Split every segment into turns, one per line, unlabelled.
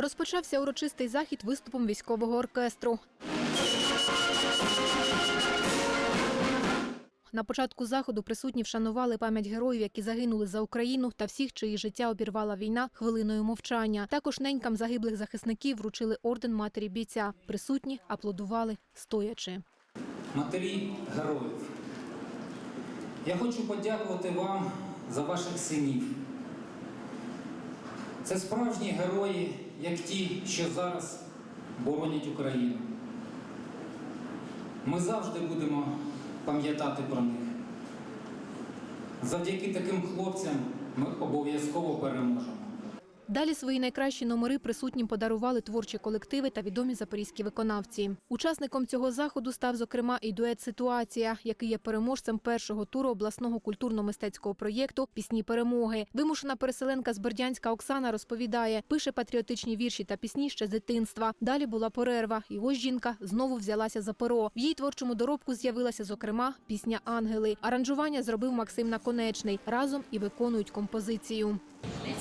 Розпочався урочистий захід виступом військового оркестру. На початку заходу присутні вшанували пам'ять героїв, які загинули за Україну, та всіх, чиї життя обірвала війна, хвилиною мовчання. Також ненькам загиблих захисників вручили орден матері бійця. Присутні аплодували стоячи.
матері героїв. Я хочу подякувати вам за ваших синів. Це справжні герої, як ті, що зараз боронять Україну. Ми завжди будемо пам'ятати про них. Завдяки таким хлопцям ми обов'язково переможемо.
Далі свої найкращі номери присутнім подарували творчі колективи та відомі запорізькі виконавці. Учасником цього заходу став, зокрема, і дует Ситуація, який є переможцем першого туру обласного культурно-мистецького проєкту Пісні перемоги. Вимушена переселенка з Бердянська Оксана розповідає, пише патріотичні вірші та пісні ще з дитинства. Далі була перерва, і ось жінка знову взялася за перо. В її творчому доробку з'явилася, зокрема, пісня Ангели. Аранжування зробив Максим Наконечний. Разом і виконують композицію.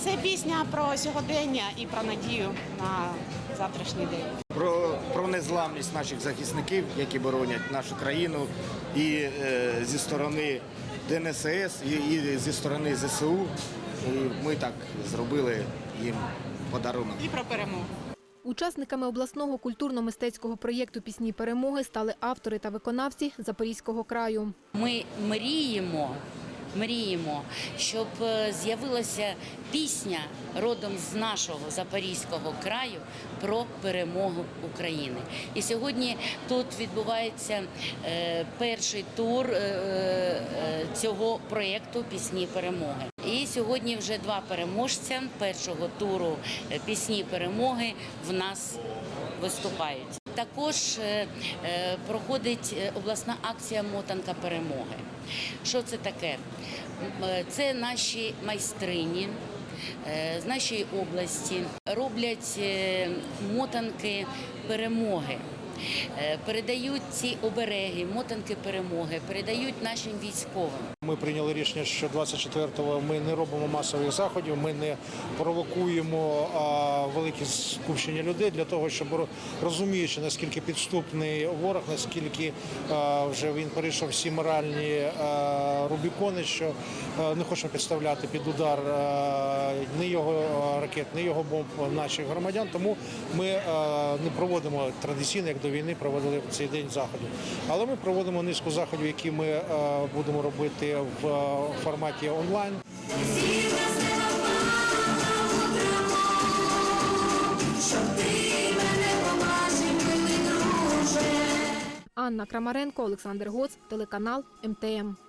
Це пісня про сьогодення і про надію на завтрашній день.
про, про незламність наших захисників, які боронять нашу країну, і е, зі сторони ДНСС, і, і зі сторони ЗСУ. І ми так зробили їм подарунок.
І про перемогу.
Учасниками обласного культурно-мистецького проєкту Пісні перемоги стали автори та виконавці Запорізького краю.
Ми мріємо, мріємо, щоб е, з'явилася пісня родом з нашого Запорізького краю про перемогу України. І сьогодні тут відбувається е, перший тур е, цього проєкту Пісні перемоги. І сьогодні вже два переможця першого туру Пісні перемоги в нас виступають. Також е, е, проходить е, обласна акція Мотанка перемоги. Що це таке? Це наші майстрині з нашої області роблять мотанки перемоги. Е, Передають ці обереги, мотанки перемоги, передають нашим військовим.
Ми прийняли рішення, що 24-го ми не робимо масових заходів, ми не провокуємо великі скупчення людей для того, щоб розуміючи наскільки підступний ворог, наскільки вже він перейшов всі моральні рубікони, що не хочемо підставляти під удар а, ні його ракет, ні його бомб наших громадян. Тому ми не проводимо традиційно, як до війни проводили цей день заходів. Але ми проводимо низку заходів, які ми е, будемо робити в е, форматі онлайн.
Анна Крамаренко, Олександр Гоц, телеканал МТМ.